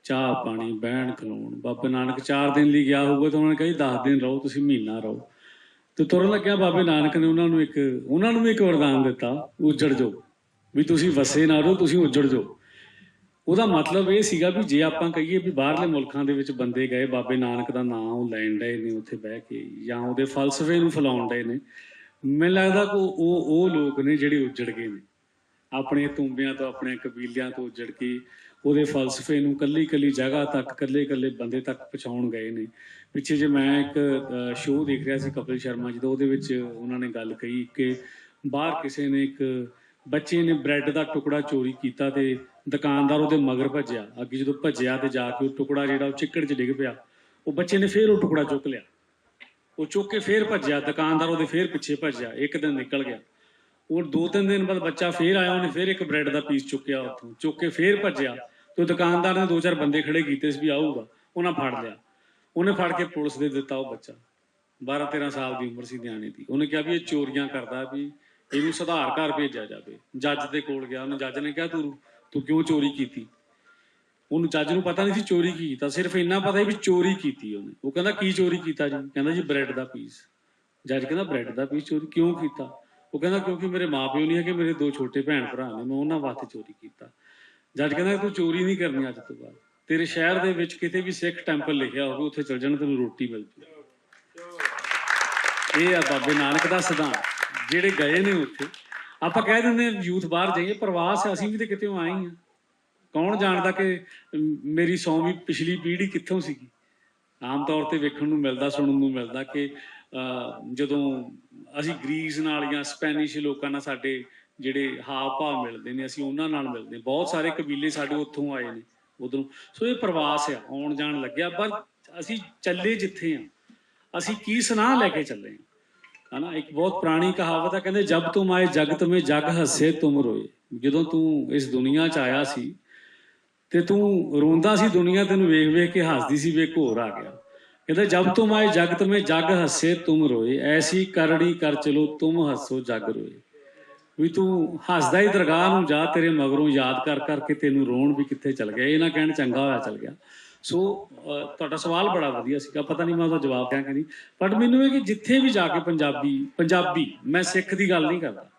ਚਾਹ ਪਾਣੀ, ਬਹਿਣ, ਖਲੋਣ। ਬਾਬੇ ਨਾਨਕ 4 ਦਿਨ ਲਈ ਗਿਆ ਹੋਊਗਾ ਤਾਂ ਉਹਨਾਂ ਨੇ ਕਹੀ 10 ਦਿਨ ਰਹੋ, ਤੁਸੀਂ ਮਹੀਨਾ ਰਹੋ। ਤੇ ਤੁਰਨ ਲੱਗਿਆ ਬਾਬੇ ਨਾਨਕ ਨੇ ਉਹਨਾਂ ਨੂੰ ਇੱਕ, ਉਹਨਾਂ ਨੂੰ ਵੀ ਇੱਕ ਵਰਦਾਨ ਦਿੱਤਾ, ਉਜੜ ਜੋ ਵੀ ਤੁਸੀਂ ਵਸੇ ਨਾ ਰਹੋ, ਤੁਸੀਂ ਉੱਜੜ ਜਾਓ। ਉਹਦਾ ਮਤਲਬ ਇਹ ਸੀਗਾ ਵੀ ਜੇ ਆਪਾਂ ਕਹੀਏ ਵੀ ਬਾਹਰਲੇ ਮੁਲਕਾਂ ਦੇ ਵਿੱਚ ਬੰਦੇ ਗਏ, ਬਾਬੇ ਨਾਨਕ ਦਾ ਨਾਮ ਉਹ ਲੈਣ ਡਏ ਨੇ ਉੱਥੇ ਬਹਿ ਕੇ, ਜਾਂ ਉਹਦੇ ਫਲਸਫੇ ਨੂੰ ਫੈਲਾਉਣ ਡਏ ਨੇ, ਮੈਨੂੰ ਲੱਗਦਾ ਕਿ ਉਹ ਉਹ ਲੋਕ ਨੇ ਜਿਹੜੇ ਉਜੜ ਗਏ ਨੇ। ਆਪਣੇ ਤੁੰਬਿਆਂ ਤੋਂ, ਆਪਣੇ ਕਬੀਲਿਆਂ ਤੋਂ ਉੱਜੜ ਕੇ ਉਹਦੇ ਫਲਸਫੇ ਨੂੰ ਕੱਲੀ ਕੱਲੀ ਜਗ੍ਹਾ ਤੱਕ ਕੱਲੇ ਕੱਲੇ ਬੰਦੇ ਤੱਕ ਪਹੁੰਚਾਉਣ ਗਏ ਨੇ। ਪਿੱਛੇ ਜੇ ਮੈਂ ਇੱਕ ਸ਼ੋਅ ਦੇਖ ਰਿਹਾ ਸੀ ਕਪਿਲ ਸ਼ਰਮਾ ਜੀ ਦਾ, ਉਹਦੇ ਵਿੱਚ ਉਹਨਾਂ ਨੇ ਗੱਲ ਕਹੀ ਕਿ ਬਾਹਰ ਕਿਸੇ ਨੇ ਇੱਕ ਬੱਚੇ ਨੇ ਬ੍ਰੈਡ ਦਾ ਟੁਕੜਾ ਚੋਰੀ ਕੀਤਾ ਤੇ ਦੁਕਾਨਦਾਰ ਉਹਦੇ ਮਗਰ ਭੱਜਿਆ। ਅੱਗੇ ਜਦੋਂ ਭੱਜਿਆ ਤੇ ਜਾ ਕੇ ਉਹ ਟੁਕੜਾ ਜਿਹੜਾ ਉਹ ਚਿੱਕੜ 'ਚ ਡਿੱਗ ਪਿਆ, ਉਹ ਬੱਚੇ ਨੇ ਫੇਰ ਉਹ ਟੁਕੜਾ ਚੁੱਕ ਲਿਆ। ਉਹ ਚੁੱਕ ਕੇ ਫੇਰ ਭੱਜਿਆ, ਦੁਕਾਨਦਾਰ ਉਹਦੇ ਫੇਰ ਪਿੱਛੇ ਭੱਜਿਆ, ਇੱਕ ਦਿਨ ਨਿਕਲ ਗਿਆ। ਉਹ ਦੋ ਤਿੰਨ ਦਿਨ ਬਾਅਦ ਬੱਚਾ ਫੇਰ ਆਇਆ, ਉਹਨੇ ਫੇਰ ਇੱਕ ਬ੍ਰੈਡ ਦਾ ਪੀਸ ਚੁੱਕਿਆ ਉੱਥੋਂ, ਚੁੱਕ ਕੇ ਫੇਰ ਭੱਜਿਆ ਤੇ ਦੁਕਾਨਦਾਰ ਨੇ ਦੋ ਚਾਰ ਬੰਦੇ ਖੜੇ ਕੀਤੇ ਸੀ ਵੀ ਆਊਗਾ, ਉਹਨਾਂ ਫੜ ਲਿਆ। ਉਹਨੇ ਫੜ ਕੇ ਪੁਲਿਸ ਦੇ ਦਿੱਤਾ ਉਹ ਬੱਚਾ। 12 13 ਸਾਲ ਦੀ ਉਮਰ ਸੀ ਨਿਆਣੇ ਦੀ। ਉਹਨੇ ਕਿਹਾ ਵੀ ਇਹ ਚੋਰੀਆਂ ਕਰਦਾ ਵੀ ਇਹਨੂੰ ਸੁਧਾਰ ਘਰ ਭੇਜਿਆ ਜਾਵੇ। ਜੱਜ ਦੇ ਕੋਲ ਗਿਆ, ਉਹਨੇ ਜੱਜ ਨੇ ਕਿਹਾ, ਤੂੰ ਤੂੰ ਕਿਉਂ ਚੋਰੀ ਕੀਤੀ? ਉਹਨੂੰ ਜੱਜ ਨੂੰ ਪਤਾ ਨਹੀਂ ਸੀ ਚੋਰੀ ਕੀ ਕੀਤਾ। ਸਿਰਫ ਇੰਨਾ ਪਤਾ ਸੀ ਵੀ ਚੋਰੀ ਕੀਤੀ ਉਹਨੇ। ਉਹ ਕਹਿੰਦਾ, ਕੀ ਚੋਰੀ ਕੀਤਾ ਜੀ? ਕਹਿੰਦਾ, ਜੀ, ਬ੍ਰੈਡ ਦਾ ਪੀਸ। ਜੱਜ ਕਹਿੰਦਾ, ਬ੍ਰੈਡ ਦਾ ਪੀਸ ਚੋਰੀ ਕਿਉਂ ਕੀਤਾ? ਉਹ ਕਹਿੰਦਾ, ਕਿਉਂਕਿ ਮੇਰੇ ਮਾਪਿਓ ਨਹੀਂ ਹੈਗੇ, ਮੇਰੇ ਦੋ ਛੋਟੇ ਭੈਣ ਭਰਾ ਨੇ, ਮੈਂ ਉਹਨਾਂ ਵਾਸਤੇ ਚੋਰੀ ਕੀਤਾ। ਜੱਜ ਕਹਿੰਦਾ, ਤੂੰ ਚੋਰੀ ਨਹੀਂ ਕਰਨੀ ਅੱਜ ਤੋਂ ਬਾਅਦ। ਤੇਰੇ ਸ਼ਹਿਰ ਦੇ ਵਿੱਚ ਕਿਤੇ ਵੀ ਸਿੱਖ ਟੈਂਪਲ ਲਿਖਿਆ ਹੋਵੇ, ਉੱਥੇ ਚਲ ਜਾਣਾ, ਤੈਨੂੰ ਰੋਟੀ ਮਿਲ ਜੂ। ਇਹ ਆ ਬਾਬੇ ਨਾਨਕ ਦਾ ਸਿਧਾਂਤ। ਜਿਹੜੇ ਗਏ ਨੇ ਉੱਥੇ, ਆਪਾਂ ਕਹਿ ਦਿੰਦੇ ਯੂਥ ਬਾਹਰ ਜਾਈਏ, ਪ੍ਰਵਾਸ ਅਸੀਂ ਵੀ ਤੇ ਕਿਤੇ ਆਏ ਹਾਂ ਕੌਣ ਜਾਣਦਾ ਕਿ ਮੇਰੀ ਸੌਵੀਂ ਪਿਛਲੀ ਪੀੜ੍ਹੀ ਕਿੱਥੋਂ ਸੀਗੀ? ਆਮ ਤੌਰ ਤੇ ਵੇਖਣ ਨੂੰ ਮਿਲਦਾ, ਸੁਣਨ ਨੂੰ ਮਿਲਦਾ ਕਿ ਜਦੋਂ ਅਸੀਂ ਗ੍ਰੀਸ ਨਾਲ ਜਾਂ ਸਪੈਨਿਸ਼ ਲੋਕਾਂ ਨਾਲ ਸਾਡੇ ਜਿਹੜੇ ਹਾਵ ਭਾਵ ਮਿਲਦੇ ਨੇ, ਅਸੀਂ ਉਹਨਾਂ ਨਾਲ ਮਿਲਦੇ ਬਹੁਤ ਸਾਰੇ ਕਬੀਲੇ ਸਾਡੇ ਉੱਥੋਂ ਆਏ ਨੇ, ਉਧਰੋਂ। ਸੋ ਇਹ ਪ੍ਰਵਾਸ ਆ ਆਉਣ ਜਾਣ ਲੱਗਿਆ, ਪਰ ਅਸੀਂ ਚੱਲੇ ਜਿੱਥੇ ਆ ਅਸੀਂ ਕੀ ਸੁਨਾਹ ਲੈ ਕੇ ਚੱਲੇ ਹਾਂ? ਹਨਾ, ਇੱਕ ਬਹੁਤ ਪੁਰਾਣੀ ਕਹਾਵਤ ਹੈ ਕਹਿੰਦੇ, ਜਬ ਤੁਮ ਆਏ, ਜਗਤ ਮੇ ਜਗ ਹੱਸੇ ਤੁਮ ਰੋਏ। ਜਦੋਂ ਤੂੰ ਇਸ ਦੁਨੀਆ 'ਚ ਆਇਆ ਸੀ, ਤੇ ਤੂੰ ਰੋਂਦਾ ਸੀ ਦੁਨੀਆ, ਤੈਨੂੰ ਵੇਖ ਵੇਖ ਕੇ ਹੱਸਦੀ ਸੀ ਵੇ ਘੋਰ ਆ ਗਿਆ। ਕਹਿੰਦੇ, ਜਬ ਤੁਮ ਆਏ, ਜਗਤ ਮੇ ਜਗ ਹੱਸੇ ਤੁਮ ਰੋਏ। ਐਸੀ ਕਰੜੀ ਕਰ ਚਲੋ, ਤੁਮ ਹੱਸੋ ਜਗ ਰੋਏ। ਵੀ ਤੂੰ ਹੱਸਦਾ ਹੀ ਦਰਗਾਹ ਨੂੰ ਜਾ, ਤੇਰੇ ਮਗਰੋਂ ਯਾਦ ਕਰ ਕਰਕੇ ਤੈਨੂੰ ਰੋਣ ਵੀ ਕਿੱਥੇ ਚਲ ਗਿਆ। ਇਹ ਨਾ ਕਹਿਣ, ਚੰਗਾ ਹੋਇਆ ਚਲ ਗਿਆ। ਸੋ ਤੁਹਾਡਾ ਸਵਾਲ ਬੜਾ ਵਧੀਆ ਸੀਗਾ, ਪਤਾ ਨਹੀਂ ਮੈਂ ਉਹਦਾ ਜਵਾਬ ਦਿਆਂ ਕਿ ਨਹੀਂ। ਬਟ ਮੈਨੂੰ ਇਹ ਕਿ ਜਿੱਥੇ ਵੀ ਜਾ ਕੇ ਪੰਜਾਬੀ ਪੰਜਾਬੀ, ਮੈਂ ਸਿੱਖ ਦੀ ਗੱਲ ਨਹੀਂ ਕਰਦਾ।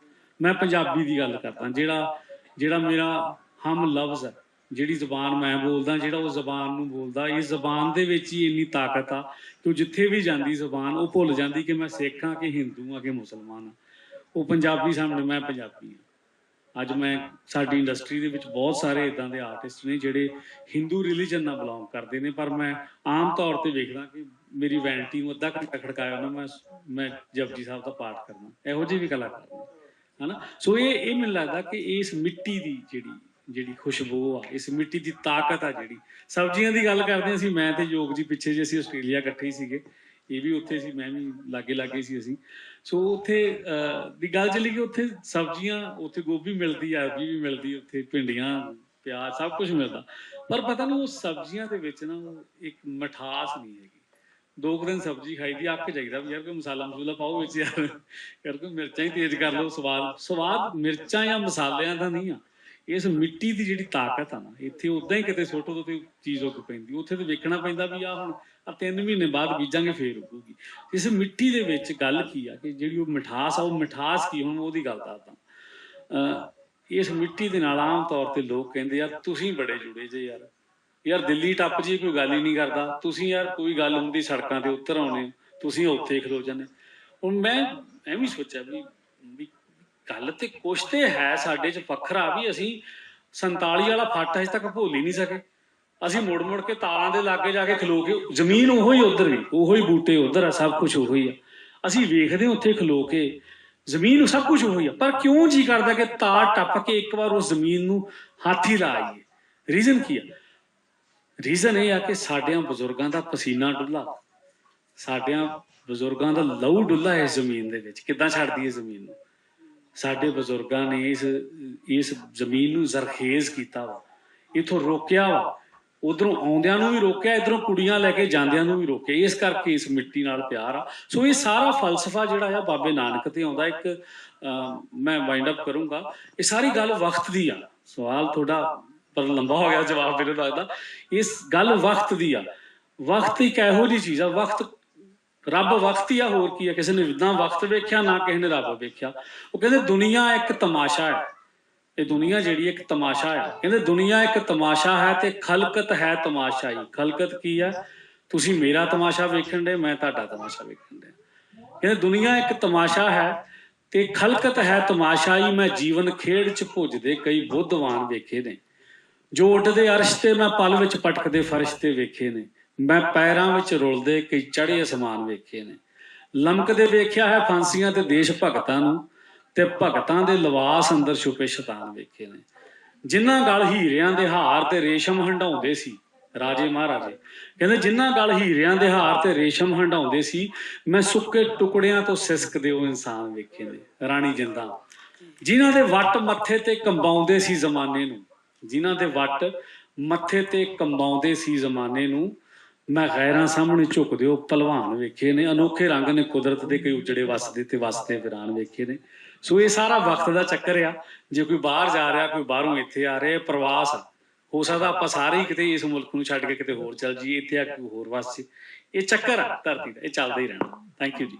ਮੈਂ ਪੰਜਾਬੀ ਦੀ ਗੱਲ ਕਰਦਾ, ਜਿਹੜਾ ਜਿਹੜਾ ਮੇਰਾ ਹਮ ਲਫ਼ਜ਼ ਹੈ, ਜਿਹੜੀ ਜ਼ੁਬਾਨ ਮੈਂ ਬੋਲਦਾ, ਜਿਹੜਾ ਉਹ ਜ਼ੁਬਾਨ ਨੂੰ ਬੋਲਦਾ, ਇਹ ਜ਼ੁਬਾਨ ਦੇ ਵਿੱਚ ਹੀ ਇੰਨੀ ਤਾਕਤ ਆ ਕਿ ਉਹ ਜਿੱਥੇ ਵੀ ਜਾਂਦੀ ਜ਼ੁਬਾਨ, ਉਹ ਭੁੱਲ ਜਾਂਦੀ ਕਿ ਮੈਂ ਸਿੱਖ ਹਾਂ ਕਿ ਹਿੰਦੂ ਹਾਂ ਕਿ ਮੁਸਲਮਾਨ ਹਾਂ। ਉਹ ਪੰਜਾਬੀ ਸਾਹਮਣੇ ਮੈਂ ਪੰਜਾਬੀ ਹਾਂ। ਅੱਜ ਮੈਂ ਸਾਡੀ ਇੰਡਸਟਰੀ ਦੇ ਵਿੱਚ ਬਹੁਤ ਸਾਰੇ ਇਦਾਂ ਦੇ ਆਰਟਿਸਟ ਨੇ ਜਿਹੜੇ ਹਿੰਦੂ ਰਿਲੀਜਨ ਨਾਲ ਬਿਲੋਂਗ ਕਰਦੇ ਨੇ, ਪਰ ਮੈਂ ਆਮ ਤੌਰ ਤੇ ਵੇਖਦਾ ਕਿ ਮੇਰੀ ਵੈਨਟੀ ਨੂੰ ਅੱਧਾ ਘੰਟਾ ਖੜਕਾਇਆ ਉਹਨਾਂ ਮੈਂ ਮੈਂ ਜਪਜੀ ਸਾਹਿਬ ਦਾ ਪਾਠ ਕਰਨਾ ਇਹੋ ਜਿਹੇ ਵੀ ਕਲਾਕਾਰ ਨੇ, ਹਨਾ? ਸੋ ਇਹ ਇਹ ਮੈਨੂੰ ਲੱਗਦਾ ਕਿ ਇਸ ਮਿੱਟੀ ਦੀ ਜਿਹੜੀ ਜਿਹੜੀ ਖੁਸ਼ਬੂ ਆ, ਇਸ ਮਿੱਟੀ ਦੀ ਤਾਕਤ ਆ ਜਿਹੜੀ। ਸਬਜ਼ੀਆਂ ਦੀ ਗੱਲ ਕਰਦੇ ਹਾਂ ਅਸੀਂ, ਮੈਂ ਤੇ ਯੋਗ ਜੀ ਪਿੱਛੇ ਜੇ ਅਸੀਂ ਆਸਟ੍ਰੇਲੀਆ ਇਕੱਠੇ ਹੀ ਸੀਗੇ। ਇਹ ਵੀ ਉੱਥੇ ਸੀ, ਮੈਂ ਵੀ ਲਾਗੇ ਲਾਗੇ ਸੀ ਅਸੀਂ। ਸੋ ਉੱਥੇ ਦੀ ਗੱਲ ਚੱਲੀ ਕਿ ਉੱਥੇ ਸਬਜ਼ੀਆਂ, ਉੱਥੇ ਗੋਭੀ ਮਿਲਦੀ ਆ ਅਰਬੀ ਵੀ ਮਿਲਦੀ ਉੱਥੇ ਭਿੰਡੀਆਂ, ਪਿਆਜ਼, ਸਭ ਕੁਝ ਮਿਲਦਾ। ਪਰ ਪਤਾ ਨਹੀਂ ਉਹ ਸਬਜ਼ੀਆਂ ਦੇ ਵਿੱਚ ਨਾ ਇੱਕ ਮਠਾਸ ਨਹੀਂ ਹੈਗੀ। ਦੋ ਕੁ ਦਿਨ ਸਬਜ਼ੀ ਖਾਈ ਦੀ ਅੱਕ ਜਾਈਦਾ ਵੀ ਯਾਰ ਕੋਈ ਮਸਾਲਾ ਮਸੂਲਾ ਪਾਓ ਵਿੱਚ ਯਾਰ। ਯਾਰ ਕੋਈ ਮਿਰਚਾਂ ਹੀ ਤੇਜ਼ ਕਰ ਲਓ, ਸਵਾਦ ਸਵਾਦ ਮਿਰਚਾਂ ਜਾਂ ਮਸਾਲਿਆਂ ਦਾ ਨਹੀਂ ਆ। ਇਸ ਮਿੱਟੀ ਦੀ ਜਿਹੜੀ ਤਾਕਤ ਆ ਨਾ, ਇੱਥੇ ਉਦਾਂ ਹੀ ਕਿਤੇ ਸੁੱਟੋ ਤੇ ਚੀਜ਼ ਉੱਗ ਪੈਂਦੀ, ਉੱਥੇ ਤੇ ਵੇਖਣਾ ਪੈਂਦਾ ਵੀ ਆ ਹੁਣ ਆ ਤਿੰਨ ਮਹੀਨੇ ਬਾਅਦ ਬੀਜਾਂਗੇ, ਫੇਰ ਉੱਗੂਗੀ। ਇਸ ਮਿੱਟੀ ਦੇ ਵਿੱਚ ਗੱਲ ਕੀ ਆ ਕਿ ਜਿਹੜੀ ਉਹ ਮਿਠਾਸ ਆ, ਉਹ ਮਿਠਾਸ ਕੀ ਹੁਣ ਉਹਦੀ ਗੱਲ ਦੱਸਦਾ। ਇਸ ਮਿੱਟੀ ਦੇ ਨਾਲ ਆਮ ਤੌਰ ਤੇ ਲੋਕ ਕਹਿੰਦੇ ਆ, ਤੁਸੀਂ ਬੜੇ ਜੁੜੇ ਜੇ ਯਾਰ। ਯਾਰ ਦਿੱਲੀ ਟੱਪ ਜੀ, ਕੋਈ ਗੱਲ ਹੀ ਨਹੀਂ ਕਰਦਾ। ਤੁਸੀਂ ਯਾਰ ਕੋਈ ਗੱਲ ਹੁੰਦੀ ਸੜਕਾਂ ਤੇ ਉਤਰ ਆਉਣੇ, ਤੁਸੀਂ ਉੱਥੇ ਖਲੋ ਜਾਂਦੇ। ਹੁਣ ਮੈਂ ਐਵੇਂ ਸੋਚਿਆ ਵੀ ਵੀ ਗੱਲ ਤੇ ਕੁਛ ਤੇ ਹੈ ਸਾਡੇ ਚ ਵੱਖਰਾ ਵੀ ਅਸੀਂ 47 ਵਾਲਾ ਫੱਟ ਅਜੇ ਤੱਕ ਭੁੱਲ ਹੀ ਨਹੀਂ ਸਕੇ। ਅਸੀਂ ਮੁੜ ਮੁੜ ਕੇ ਤਾਰਾਂ ਦੇ ਲਾਗੇ ਜਾ ਕੇ ਖਲੋ ਕੇ, ਜ਼ਮੀਨ ਉਹੋ ਹੀ ਉਧਰ ਵੀ, ਉਹੋ ਹੀ ਬੂਟੇ ਉਧਰ ਆ, ਸਭ ਕੁਝ ਉਹੋ ਹੀ ਆ। ਅਸੀਂ ਵੇਖਦੇ ਹਾਂ ਉੱਥੇ ਖਲੋ ਕੇ, ਜ਼ਮੀਨ ਸਭ ਕੁਝ ਉਹੋ ਹੀ ਆ। ਪਰ ਕਿਉਂ ਜੀ ਕਰਦਾ ਕਿ ਤਾਰ ਟੱਪ ਕੇ ਇੱਕ ਵਾਰ ਉਸ ਜ਼ਮੀਨ ਨੂੰ ਹੱਥ ਹੀ ਲਾਈਏ ਰੀਜ਼ਨ ਕੀ ਆ? ਰੀਜ਼ਨ ਇਹ ਆ ਕਿ ਸਾਡਿਆਂ ਬਜ਼ੁਰਗਾਂ ਦਾ ਪਸੀਨਾ ਡੁੱਲਾ। ਸਾਡਿਆਂ ਬਜ਼ੁਰਗਾਂ ਦਾ ਲਹੂ ਡੁੱਲਾ ਇਸ ਜ਼ਮੀਨ ਦੇ ਵਿੱਚ। ਕਿੱਦਾਂ ਛੱਡਦੀ ਹੈ ਜ਼ਮੀਨ ਨੂੰ? ਸਾਡੇ ਬਜ਼ੁਰਗਾਂ ਨੇ ਇਸ ਇਸ ਜ਼ਮੀਨ ਨੂੰ ਜ਼ਰਖੇਜ਼ ਕੀਤਾ ਵਾ। ਇਥੋਂ ਰੋਕਿਆ ਵਾ। ਉਧਰੋਂ ਆਉਂਦਿਆਂ ਨੂੰ ਵੀ ਰੋਕਿਆ, ਇਧਰੋਂ ਕੁੜੀਆਂ ਲੈ ਕੇ ਜਾਂਦਿਆਂ ਨੂੰ ਵੀ ਰੋਕਿਆ। ਇਸ ਕਰਕੇ ਇਸ ਮਿੱਟੀ ਨਾਲ ਪਿਆਰ ਆ। ਸੋ ਇਹ ਸਾਰਾ ਫਲਸਫਾ ਜਿਹੜਾ ਆ, ਬਾਬੇ ਨਾਨਕ ਤੇ ਆਉਂਦਾ। ਇੱਕ ਮੈਂ ਵਾਈਂਡ ਅਪ ਕਰੂੰਗਾ। ਇਹ ਸਾਰੀ ਗੱਲ ਵਕਤ ਦੀ ਆ। ਸਵਾਲ ਤੁਹਾਡਾ ਪਰ ਲੰਬਾ ਹੋ ਗਿਆ ਜਵਾਬ ਮੈਨੂੰ ਲੱਗਦਾ ਇਸ ਗੱਲ ਵਕਤ ਦੀ ਆ। ਵਕਤ ਇੱਕ ਇਹੋ ਜਿਹੀ ਚੀਜ਼ ਆ। ਵਕਤ ਰੱਬ ਵਕਤ ਹੀ ਆ। ਹੋਰ ਕੀ ਆ? ਕਿਸੇ ਨੇ ਨਾ ਵਕਤ ਵੇਖਿਆ, ਨਾ ਕਿਸੇ ਨੇ ਰੱਬ ਵੇਖਿਆ। ਉਹ ਕਹਿੰਦੇ ਦੁਨੀਆ ਇੱਕ ਤਮਾਸ਼ਾ ਹੈ। ਇਹ ਦੁਨੀਆ ਜਿਹੜੀ ਇੱਕ ਤਮਾਸ਼ਾ ਹੈ। ਕਹਿੰਦੇ ਦੁਨੀਆ ਇੱਕ ਤਮਾਸ਼ਾ ਹੈ ਤੇ ਖਲਕਤ ਹੈ ਤਮਾਸ਼ਾਈ। ਖਲਕਤ ਕੀ ਹੈ ਤੁਸੀਂ ਮੇਰਾ ਤਮਾਸ਼ਾ ਵੇਖਣ ਦੇ, ਮੈਂ ਤੁਹਾਡਾ ਤਮਾਸ਼ਾ ਵੇਖਣ ਦੇ। ਕਹਿੰਦੇ ਦੁਨੀਆ ਇੱਕ ਤਮਾਸ਼ਾ ਹੈ ਤੇ ਖਲਕਤ ਹੈ ਤਮਾਸ਼ਾਈ, ਮੈਂ ਜੀਵਨ ਖੇਡ ਚ ਭੁੱਜਦੇ ਕਈ ਬੁੱਧਵਾਨ ਵੇਖੇ ਨੇ। ਜੋ ਉੱਡਦੇ ਅਰਸ਼ ਤੇ, ਮੈਂ ਪਲ ਵਿੱਚ ਪਟਕਦੇ ਫਰਸ਼ ਤੇ ਵੇਖੇ ਨੇ। ਮੈਂ ਪੈਰਾਂ ਵਿੱਚ ਰੁਲਦੇ ਕਈ ਚੜ੍ਹੇ ਅਸਮਾਨ ਵੇਖੇ ਨੇ। ਲਮਕਦੇ ਵੇਖਿਆ ਹੈ ਫਾਂਸੀਆਂ ਤੇ ਦੇਸ਼ ਭਗਤਾਂ ਨੂੰ। ਤੇ ਭਗਤਾਂ ਦੇ ਲਿਵਾਸ ਅੰਦਰ ਛੁਪੇ ਸ਼ੈਤਾਨ ਵੇਖੇ ਨੇ। ਜਿਨ੍ਹਾਂ ਗਲ ਹੀਰਿਆਂ ਦੇ ਹਾਰ ਤੇ ਰੇਸ਼ਮ ਹੰਡਾਉਂਦੇ ਸੀ, ਰਾਜੇ ਮਹਾਰਾਜੇ, ਕਹਿੰਦੇ ਜਿਨ੍ਹਾਂ ਗਲ ਹੀਰਿਆਂ ਦੇ ਹਾਰ ਤੇ ਰੇਸ਼ਮ ਹੰਡਾਉਂਦੇ ਸੀ, ਮੈਂ ਸੁੱਕੇ ਟੁਕੜਿਆਂ ਤੋਂ ਸਿਸਕਦੇ ਉਹ ਇਨਸਾਨ ਵੇਖੇ ਨੇ, ਰਾਣੀ ਜਿੰਦਾਂ। ਜਿਨ੍ਹਾਂ ਦੇ ਵੱਟ ਮੱਥੇ ਤੇ ਕੰਬਾਉਂਦੇ ਸੀ ਜ਼ਮਾਨੇ ਨੂੰ, ਜਿਨ੍ਹਾਂ ਦੇ ਵੱਟ ਮੱਥੇ ਤੇ ਕੰਬਾਉਂਦੇ ਸੀ ਜ਼ਮਾਨੇ ਨੂੰ, ਮੈਂ ਗੈਰਾਂ ਸਾਹਮਣੇ ਝੁਕਦੇ ਉਹ ਪਹਿਲਵਾਨ ਵੇਖੇ ਨੇ, ਅਨੋਖੇ ਰੰਗ ਨੇ ਕੁਦਰਤ ਦੇ ਕਈ ਉਜੜੇ ਵਸਦੇ ਤੇ ਵਸਦੇ ਵਿਰਾਨ ਵੇਖੇ ਨੇ। ਸੋ ਇਹ ਸਾਰਾ ਵਕਤ ਦਾ ਚੱਕਰ ਆ। ਜੇ ਕੋਈ ਬਾਹਰ ਜਾ ਰਿਹਾ, ਕੋਈ ਬਾਹਰੋਂ ਇੱਥੇ ਆ ਰਿਹਾ ਪ੍ਰਵਾਸ ਹੋ ਸਕਦਾ ਆਪਾਂ ਸਾਰੇ ਹੀ ਕਿਤੇ ਇਸ ਮੁਲਕ ਨੂੰ ਛੱਡ ਕੇ ਕਿਤੇ ਹੋਰ ਚੱਲ ਜਾਈਏ, ਇੱਥੇ ਆ ਕੇ ਕੋਈ ਹੋਰ ਵਸ 'ਚ ਇਹ ਚੱਕਰ ਆ ਧਰਤੀ ਦਾ, ਇਹ ਚੱਲਦਾ ਹੀ ਰਹਿਣਾ। ਥੈਂਕ ਯੂ ਜੀ।